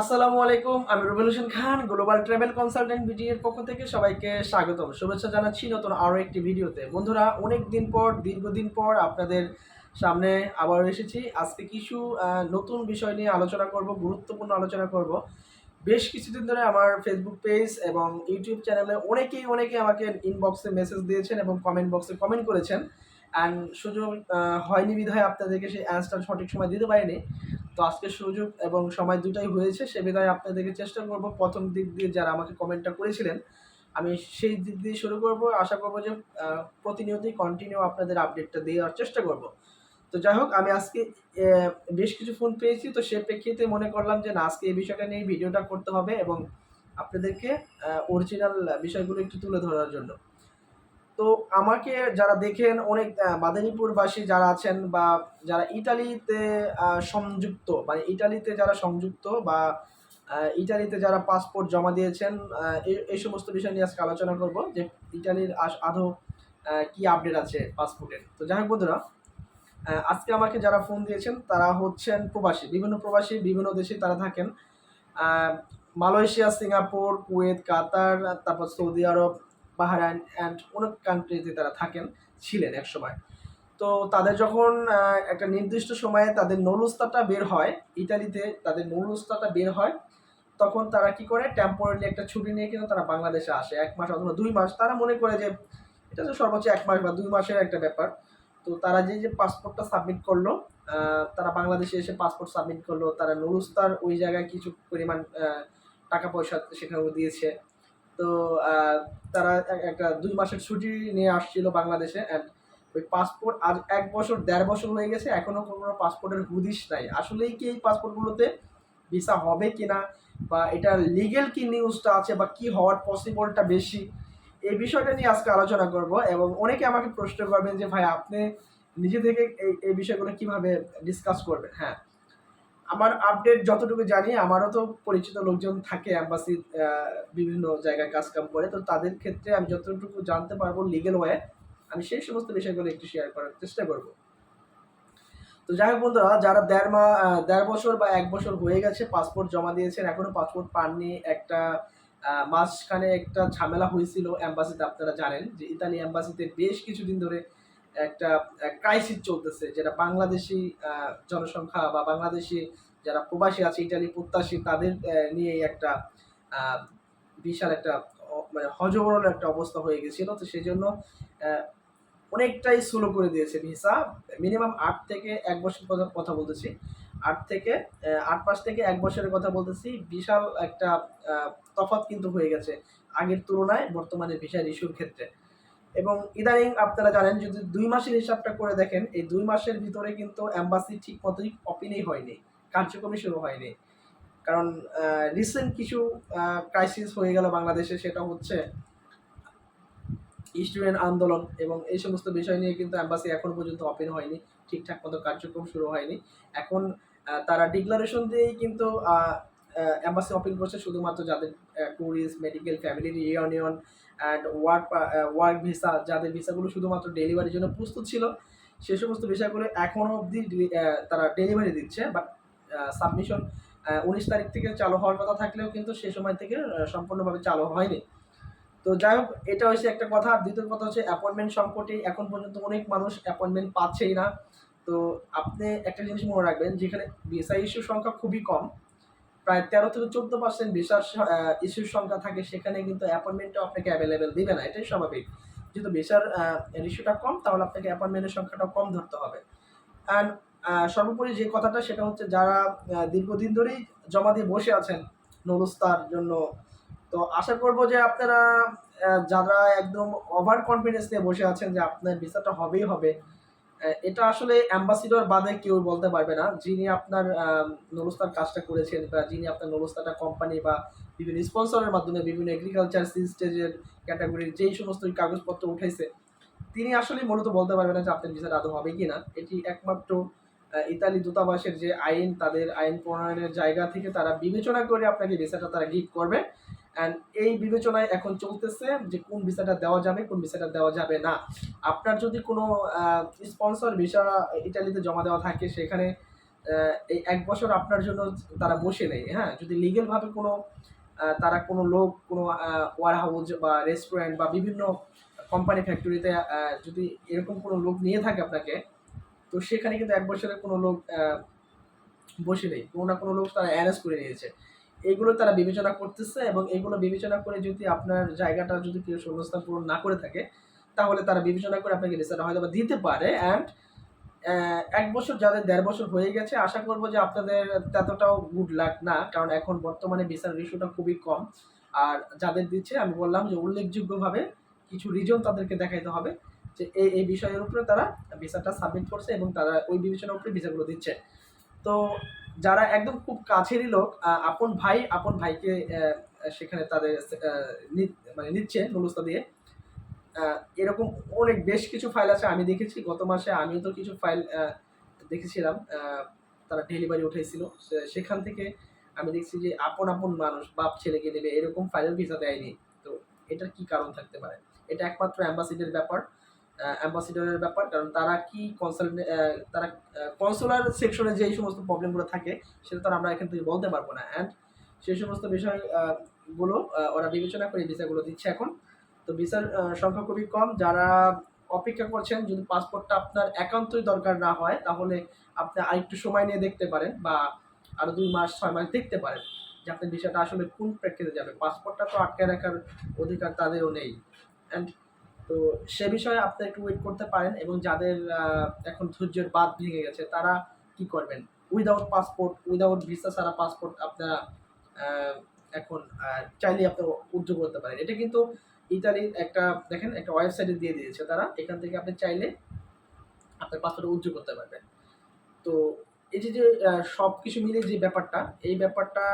আসসালামু আলাইকুম, আমি Rubel Hossain Khan global travel consultant BD এর পক্ষ থেকে সবাইকে স্বাগতম। শুভেচ্ছা জানাচ্ছি নতুন আরও একটি ভিডিওতে। বন্ধুরা, অনেক দিন পর, দীর্ঘদিন পর আপনাদের সামনে আবার এসেছি। আজকে কিছু নতুন বিষয় নিয়ে আলোচনা করব, গুরুত্বপূর্ণ আলোচনা করব। বেশ কিছুদিন ধরে আমার ফেসবুক পেজ এবং ইউটিউব চ্যানেলে অনেকেই অনেকে আমাকে ইনবক্সে মেসেজ দিয়েছেন এবং কমেন্ট বক্সে কমেন্ট করেছেন। অ্যান্ড সুযোগ হয়নি বিধায় আপনাদেরকে সেই অ্যান্সার সঠিক সময় দিতে পারিনি। তো আজকে সুযোগ এবং সময় দুটাই হয়েছে, সে বিধায় আপনাদেরকে চেষ্টা করব প্রথম দিক দিয়ে যারা আমাকে কমেন্টটা করেছিলেন, আমি সেই দিক দিয়ে শুরু করব। আশা করব যে প্রতিনিয়তই কন্টিনিউ আপনাদের আপডেটটা দেওয়ার চেষ্টা করব। তো যাই হোক, আমি আজকে বেশ কিছু ফোন পেয়েছি, তো সে প্রেক্ষিতে মনে করলাম যে, না, আজকে এই বিষয়টা নিয়ে ভিডিওটা করতে হবে এবং আপনাদেরকে অরিজিনাল বিষয়গুলো একটু তুলে ধরার জন্য। তো আমাকে যারা দেখেন অনেক আহ, মাদারীপুরবাসী যারা আছেন বা যারা ইটালিতে সংযুক্ত মানে ইটালিতে যারা সংযুক্ত বা ইটালিতে যারা পাসপোর্ট জমা দিয়েছেন এই- সমস্ত বিষয় নিয়ে আজকে আলোচনা করব যে ইটালির আহ, কি আপডেট আছে পাসপোর্টের তো যাই হোক বন্ধুরা আজকে আমাকে যারা ফোন দিয়েছেন তারা হচ্ছেন প্রবাসী বিভিন্ন প্রবাসী বিভিন্ন দেশে তারা থাকেন। মালয়েশিয়া সিঙ্গাপুর কুয়েত কাতার তারপর সৌদি আরব বাহরাইন অ্যান্ড অনেক কান্ট্রিতে তারা থাকেন, ছিলেন এক সময় তো তাদের যখন একটা নির্দিষ্ট সময়ে তাদের নৌলুস্তাটা বের হয়, ইতালিতে তাদের নৌলুস্তাটা বের হয়, তখন তারা কি করে টেম্পোরারি একটা ছুটি নিয়ে কিন্তু তারা বাংলাদেশে আসে। এক মাস অথবা দুই মাস, তারা মনে করে যে, এটা তো সর্বোচ্চ এক মাস বা দুই মাসের একটা ব্যাপার। তো তারা যে যে পাসপোর্টটা সাবমিট করল তারা বাংলাদেশে এসে পাসপোর্ট সাবমিট করল, তারা নুরুস্তার ওই জায়গায় কিছু পরিমাণ টাকা পয়সা সেখানেও দিয়েছে। তো তারা একটা দুই মাসের ছুটি নিয়ে আসছিল বাংলাদেশে ওই পাসপোর্ট আজ এক বছর, দেড় বছর হয়ে গেছে, এখনও কোনো পাসপোর্টের হুদিস নাই। আসলেই কি এই পাসপোর্টগুলোতে ভিসা হবে কি না বা এটা লিগেল কি নিউজটা আছে বা কি হওয়ার পসিবলটা বেশি, এই বিষয়টা নিয়ে আজকে আলোচনা করব এবং অনেকে আমাকে প্রশ্ন করবেন যে, ভাই, আপনি নিজে থেকে এই এই বিষয়গুলো কীভাবে ডিসকাস করবেন? হ্যাঁ। আমার আপডেট যতটুকু জানি, আমারও তো পরিচিত লোকজন থাকে অ্যাম্বাসি বিভিন্ন জায়গায় কাজ কাম করে, তো তাদের ক্ষেত্রে আমি যতটুকু জানতে পারব লিগেল ওয়ে আমি সেই সমস্ত বিষয়গুলো একটু শেয়ার করার চেষ্টা করব। তো যাই হোক বন্ধুরা, যারা দেড় মা দেড় বছর বা এক বছর হয়ে গেছে পাসপোর্ট জমা দিয়েছেন এখনও পাসপোর্ট পাননি, একটা মাঝখানে একটা ঝামেলা হয়েছিল অ্যাম্বাসিতে আপনারা জানেন, যে ইতালি অ্যাম্বাসিতে বেশ কিছুদিন ধরে একটা ক্রাইসিস চলতেছে যেটা বাংলাদেশি জনসংখ্যা বা বাংলাদেশি যারা প্রবাসী আছে, ইটালি প্রত্যাশী, তাদের নিয়েই একটা বিশাল একটা মানে হজবরল একটা অবস্থা হয়ে গেছিল। তো সেই জন্য অনেকটাই স্লো করে দিয়েছে ভিসা। মিনিমাম আট থেকে এক বছর কথা বলতেছি। আট থেকে আট মাস থেকে এক বছরের কথা বলতেছি। বিশাল একটা তফাৎ কিন্তু হয়ে গেছে আগের তুলনায় বর্তমানে ভিসার ইস্যুর ক্ষেত্রে। এবং ইদানিং আপনারা জানেন, যদি দুই মাসের হিসাবটা করে দেখেন, এই দুই মাসের ভিতরে কিন্তু অ্যাম্বাসি ঠিক মতোই ওপেনই হয়নি, কার্যক্রমই শুরু হয়নি। কারণ রিসেন্ট কিছু ক্রাইসিস হয়ে গেল বাংলাদেশে, সেটা হচ্ছে স্টুডেন্ট আন্দোলন এবং এই সমস্ত বিষয় নিয়ে কিন্তু অ্যাম্বাসি এখনও পর্যন্ত ওপেন হয়নি, ঠিকঠাক মতো কার্যক্রম শুরু হয়নি। এখন তারা ডিক্লারেশন দিয়েই কিন্তু অ্যাম্বাসি ওপেন করছে শুধুমাত্র যাদের tourist medical family union and work work visa যাদের ভিসাগুলো শুধুমাত্র ডেলিভারির জন্য প্রস্তুত ছিল, সে সমস্ত ভিসাগুলো এখনও অবধি তারা ডেলিভারি দিচ্ছে বাট সাবমিশন উনিশ তারিখ থেকে চালু হওয়ার কথা থাকলেও কিন্তু সে সময় থেকে সম্পূর্ণভাবে চালু হয়নি। তো যাই হোক, এটা হচ্ছে একটা কথা। আর দ্বিতীয় কথা হচ্ছে অ্যাপয়েন্টমেন্ট সংকটে এখন পর্যন্ত অনেক মানুষ অ্যাপয়েন্টমেন্ট পাচ্ছেই না। তো আপনি একটা জিনিস মনে রাখবেন, যেখানে ভিসা ইস্যুর সংখ্যা খুবই কম। প্রায় তেরো থেকে চোদ্দ পার্সেন্ট ভিসার ইস্যুর সংখ্যা থাকে, সেখানে কিন্তু অ্যাপয়েন্টমেন্টও আপনাকে অ্যাভেলেবেল দিবে না, এটাই স্বাভাবিক। যেহেতু ভিসার ইস্যুটা কম, তাহলে আপনাকে অ্যাপয়েন্টমেন্টের সংখ্যাটা কম ধরতে হবে। অ্যান্ড সর্বোপরি যে কথাটা, সেটা হচ্ছে যারা দীর্ঘদিন ধরেই জমা দিয়ে বসে আছেন নরুস্তার জন্য, তো আশা করব যে আপনারা যারা একদম ওভার কনফিডেন্স নিয়ে বসে আছেন যে আপনার ভিসাটা হবেই হবে এটা আসলে অ্যাম্বাসিডর বাদে কেউ বলতে পারবে না। যিনি আপনার নরুস্তার কাজটা করেছেন বা যিনি আপনার নরুস্তাটা কোম্পানি বা বিভিন্ন স্পন্সরের মাধ্যমে বিভিন্ন এগ্রিকালচার সি স্টেজের ক্যাটাগরির যেই সমস্ত কাগজপত্র উঠাইছে, তিনি আসলে মূলত বলতে পারবেন না যে আপনার ভিসাটা আদৌ হবে কি না এটি একমাত্র ইতালি দূতাবাসের যে আইন, তাদের আইন প্রণয়নের জায়গা থেকে তারা বিবেচনা করে আপনাকে ভিসাটা তারা গিফট করবে। অ্যান্ড এই বিবেচনায় এখন চলতেছে যে কোন ভিসাটা দেওয়া যাবে, কোন ভিসাটা দেওয়া যাবে না। আপনার যদি কোনো স্পন্সর ভিসা ইটালিতে জমা দেওয়া থাকে, সেখানে এই এক বছর আপনার জন্য তারা বসে নেই হ্যাঁ? যদি লিগেলভাবে কোনো তারা কোনো লোক, কোনো ওয়ার হাউস বা রেস্টুরেন্ট বা বিভিন্ন কোম্পানি ফ্যাক্টরিতে যদি এরকম কোনো লোক নিয়ে থাকে আপনাকে, তো সেখানে কিন্তু এক বছরের কোনো লোক বসে নেই। কোনো না কোনো লোক তারা অ্যারেস্ট করে নিয়েছে। এইগুলো তারা বিবেচনা করতেছে এবং এগুলো বিবেচনা করে যদি আপনার জায়গাটা যদি কেউ শূন্যস্থান পূরণ না করে থাকে, তাহলে তারা বিবেচনা করে আপনাকে ভিসাটা হয়তো বা দিতে পারে অ্যান্ড এক বছর যাদের দেড় বছর হয়ে গেছে, আশা করব যে আপনাদের ততটাও গুড লাক না, কারণ এখন বর্তমানে ভিসার রেশিওটা খুবই কম। আর যাদের দিচ্ছে, আমি বললাম যে উল্লেখযোগ্যভাবে কিছু রিজন তাদেরকে দেখাইতে হবে যে এই এই বিষয়ের উপরে তারা ভিসাটা সাবমিট করছে এবং তারা ওই বিবেচনার উপরে ভিসাগুলো দিচ্ছে। তো যারা একদম খুব কাছেরই লোক আপন ভাই, আপন ভাইকে সেখানে তাদের মানে নিচ্ছে নুলুস্তা দিয়ে। এরকম অনেক বেশ কিছু ফাইল আছে, আমি দেখেছি গত মাসে, আমিও তো কিছু ফাইল দেখেছিলাম তারা ডেলিভারি উঠেছিল সেখান থেকে আমি দেখছি যে আপন আপন মানুষ, বাপ ছেলেকে নেবে, এরকম ফাইলের ভিসা দেয়নি। তো এটার কি কারণ থাকতে পারে? এটা একমাত্র অ্যাম্বাসিডের ব্যাপার। অ্যাম্বাসিডারের ব্যাপার কারণ তারা কি কনসাল তারা কনসুলার সেকশনে যেই সমস্ত প্রবলেমগুলো থাকে সেটা তো আমরা এখান থেকে বলতে পারব না। অ্যান্ড সেই সমস্ত বিষয় আহ, গুলো আহ, ওরা বিবেচনা করে ভিসাগুলো দিচ্ছে এখন। তো ভিসার সংখ্যা খুবই কম। যারা অপেক্ষা করছেন যদি পাসপোর্টটা আপনার একান্তই দরকার না হয় তাহলে আপনি আরেকটু সময় নিয়ে দেখতে পারেন বা আরও দুই মাস ছয় মাস দেখতে পারেন যে আপনার বিষয়টা আসলে কোন প্রেক্ষিতে যাবে। পাসপোর্টটা তো আটকে রাখার অধিকার তাদেরও নেই। অ্যান্ড তো সে বিষয়ে আপনি একটু ওয়েট করতে পারেন এবং যাদের এখন ধৈর্যের বাদ ভেঙে গেছে, তারা কি করবেন? উইদাউট পাসপোর্ট উইদাউট ভিসা ছাড়া পাসপোর্ট আপনারা এখন চাইলে আপনারা উদ্যোগ করতে পারেন। এটা কিন্তু ইতালির একটা, দেখেন, একটা ওয়েবসাইটে দিয়ে দিয়েছে তারা। এখান থেকে আপনি চাইলে আপনার পাসপোর্ট উদ্যোগ করতে পারবেন। তো এই যে যে সব কিছু মিলে যে ব্যাপারটা, এই ব্যাপারটা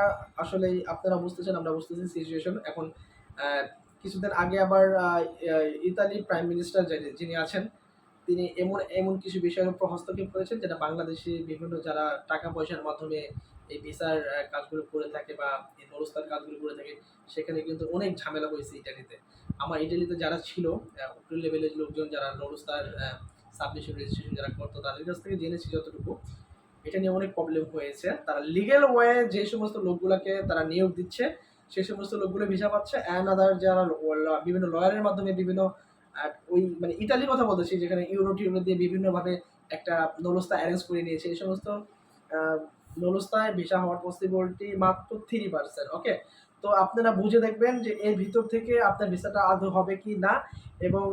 আসলে আপনারা বুঝতেছেন, আমরা বুঝতেছি সিচুয়েশন এখন কিছুদিন আগে আবার আহ, আহ, ইতালি প্রাইম মিনিস্টার যিনি আছেন তিনি এমন এমন কিছু বিষয়ের উপর হস্তক্ষেপ করেছেন যেটা বাংলাদেশে বিভিন্ন যারা টাকা পয়সার মাধ্যমে এই ভিসার কাজগুলো করে থাকে বা এই নরস্তার কাজগুলো করে থাকে সেখানে কিন্তু অনেক ঝামেলা হয়েছে ইটালিতে আমার ইটালিতে যারা ছিল আহ, লেভেলের লোকজন যারা নরস্তার সাবমিশন রেজিস্ট্রেশন যারা করতো তাদের কাছ থেকে জেনেছি যতটুকু। এটা নিয়ে অনেক প্রবলেম হয়েছে। তারা লিগেল ওয়ে যে সমস্ত লোকগুলোকে তারা নিয়োগ দিচ্ছে সেই সমস্ত লোকগুলো ভিসা পাচ্ছে অ্যান্ড আদার যারা বিভিন্ন লয়ারের মাধ্যমে বিভিন্ন ওই মানে ইতালির কথা বলতেছি, যেখানে ইউরো টিউরো দিয়ে বিভিন্নভাবে একটা নলস্তা অ্যারেঞ্জ করে নিয়েছে। এই সমস্ত নলস্তায় ভিসা হওয়ার পসিবিলিটি মাত্র থ্রি পার্সেন্ট ওকে তো আপনারা বুঝে দেখবেন যে এর ভিতর থেকে আপনার ভিসাটা আদৌ হবে কি না এবং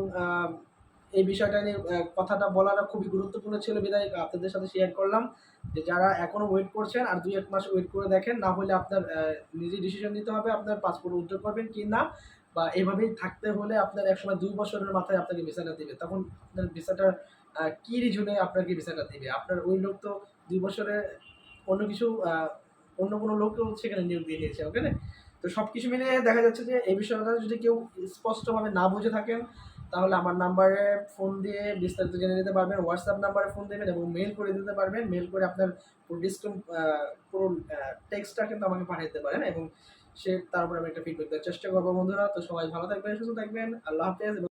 এই বিষয়টা নিয়ে কথাটা বলাটা খুবই গুরুত্বপূর্ণ ছিল, বিদায় আপনাদের সাথে শেয়ার করলাম। যে যারা এখনও ওয়েট করছেন আর দুই এক মাস ওয়েট করে দেখেন, না হলে আপনার নিজে ডিসিশন নিতে হবে, আপনার পাসপোর্ট উদ্যোগ করবেন কি না, বা এভাবেই থাকতে হলে আপনার একসময় দুই বছরের মাথায় আপনাকে ভিসাটা দিবে। তখন আপনার ভিসাটা কি রিজনে আপনাকে ভিসাটা দিবে? আপনার ওই লোক তো দুই বছরে অন্য কিছু অন্য কোনো লোকও সেখানে নিয়োগ দিয়ে দিয়েছে ওকে না? তো সব কিছু মিলিয়ে দেখা যাচ্ছে যে এই বিষয়টা যদি কেউ স্পষ্টভাবে না বুঝে থাকেন তাহলে আমার নাম্বারে ফোন দিয়ে বিস্তারিত জেনে নিতে পারবেন হোয়াটসঅ্যাপ নাম্বারে ফোন দেবেন এবং মেল করে দিতে পারবেন। মেল করে আপনার পুরো পুরো টেক্সটটা কিন্তু আমাকে পাঠিয়ে দিতে পারেন এবং সে, তার উপরে আমি একটা ফিডব্যাক দেওয়ার চেষ্টা করব বন্ধুরা। তো সবাই ভালো থাকবেন, সুস্থ থাকবেন। আল্লাহ হাফেজ